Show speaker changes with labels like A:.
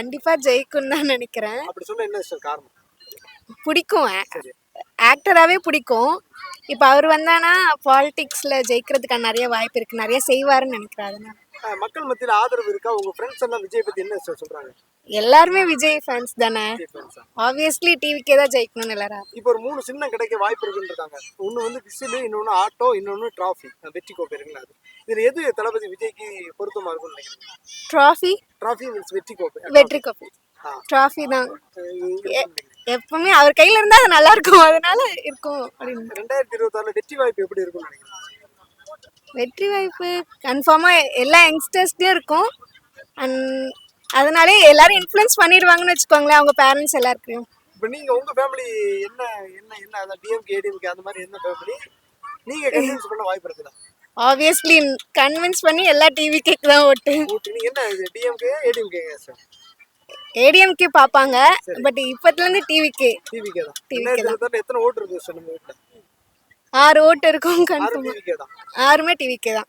A: கண்டிப்பா ஜெயிக்கும் தான் நினைக்கிறேன்.
B: அப்படி சொன்னா என்ன காரணம்?
A: பிடிக்கும். ஆக்டராகவே பிடிக்கும். இப்போ அவர் வந்தானா பாலிடிக்ஸில் ஜெயிக்கிறதுக்கான நிறைய வாய்ப்பு இருக்கு. நிறைய செய்வாருன்னு நினைக்கிறேன். அதனால.
B: மக்கள் மத்தியில் ஆதரவு இருக்கா? உங்க ஃப்ரெண்ட்ஸ் எல்லாம் விஜய் பத்தி என்ன சொல்றாங்க?
A: எல்லாருமே விஜய் ஃபேன்ஸ் தானே? ஆப்வியஸ்லி டிவிக்கே தான் ஜெயிக்கணும்னு எல்லாரும்
B: இப்போ ஒரு மூணு சின்னம் கிடைக்க வாய்ப்பு இருக்குன்னு இருக்காங்க ஒன்று வந்து விசில் இன்னொன்று ஆட்டோ இன்னொன்று டிராஃபி வெற்றி கோப்பை இருக்குல்ல அது. இதில் எது தளபதி விஜய்க்கு பொருத்தமா இருக்கும்னு நினைக்கிறீங்க?
A: ட்ராஃபி
B: டிராஃபி மீன்ஸ் வெற்றி கோப்பை.
A: வெற்றி கோப்பை. ட்ராஃபி தான். எப்பவுமே அவர் கையில இருந்தா அது நல்லா இருக்கும். அதனால இருக்கும் அப்படின்னு.
B: ரெண்டாயிரத்தி இருபத்தாறுல வெற்றி வாய்ப்பு எப்படி இருக்கும்னு நினைக்கிறீங்க?
A: வெற்றி வாய்ப்பு கன்ஃபார்மா எல்லா யங்ஸ்டர்ஸ்லயும் இருக்கும். அண்ட் அதனாலே எல்லாரும் இன்ஃப்ளூயன்ஸ் பண்ணிடுவாங்கன்னு வச்சுக்கோங்களேன் அவங்க பேரண்ட்ஸ் எல்லாருக்கும்
B: இப்போ நீங்க உங்க ஃபேமிலி என்ன என்ன என்ன அதான் டிஎம்கே ஏடிஎம்கே அந்த மாதிரி என்ன ஃபேமிலி நீங்க கன்வின்ஸ் பண்ண வாய்ப்பு இருக்குதா?
A: ஆப்வியஸ்லி கன்வின்ஸ் பண்ணி எல்லா டிவி கேக்கு தான் ஓட்டு.
B: ஓட்டு நீங்க என்ன இது டிஎம்கே ஏடிஎம்கே சார்.
A: ஏடிஎம்கே பார்ப்பாங்க பட் இப்பத்துல இருந்து டிவிக்கே
B: டிவிகே தான். ரெண்டாயிரத்தி இருபத்தாறுல எத்தனை ஓட்டு இருக்கு சார் நம்ம வீட்டில்?
A: ஆறு ஓட்டு இருக்கும் கன்ஃபார்மா ஆறுமே டிவிக்கே தான்.